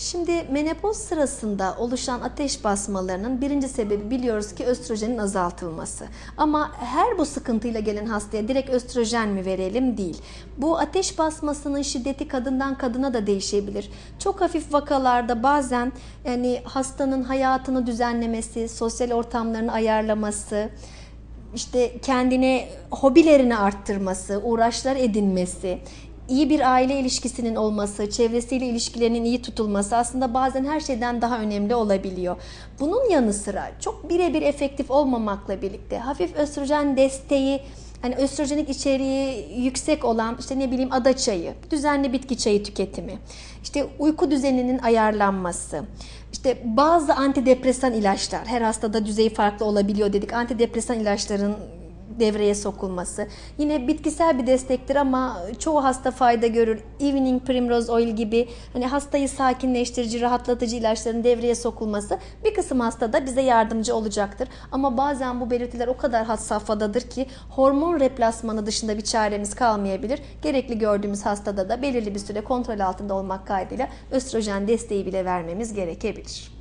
Şimdi menopoz sırasında oluşan ateş basmalarının birinci sebebi biliyoruz ki östrojenin azaltılması. Ama her bu sıkıntıyla gelen hastaya direkt östrojen mi verelim değil. Bu ateş basmasının şiddeti kadından kadına da değişebilir. Çok hafif vakalarda bazen yani hastanın hayatını düzenlemesi, sosyal ortamlarını ayarlaması, işte kendine hobilerini arttırması, uğraşlar edinmesi, iyi bir aile ilişkisinin olması, çevresiyle ilişkilerinin iyi tutulması aslında bazen her şeyden daha önemli olabiliyor. Bunun yanı sıra çok birebir efektif olmamakla birlikte hafif östrojen desteği Hani östrojenik içeriği yüksek olan işte ne bileyim ada çayı, düzenli bitki çayı tüketimi, işte uyku düzeninin ayarlanması, işte bazı antidepresan ilaçlar, her hastada düzeyi farklı olabiliyor dedik. Antidepresan ilaçların devreye sokulması. Yine bitkisel bir destektir ama çoğu hasta fayda görür. Evening Primrose Oil gibi hani hastayı sakinleştirici, rahatlatıcı ilaçların devreye sokulması bir kısım hastada bize yardımcı olacaktır. Ama bazen bu belirtiler o kadar had safhadadır ki hormon replasmanı dışında bir çaremiz kalmayabilir. Gerekli gördüğümüz hastada da belirli bir süre kontrol altında olmak kaydıyla östrojen desteği bile vermemiz gerekebilir.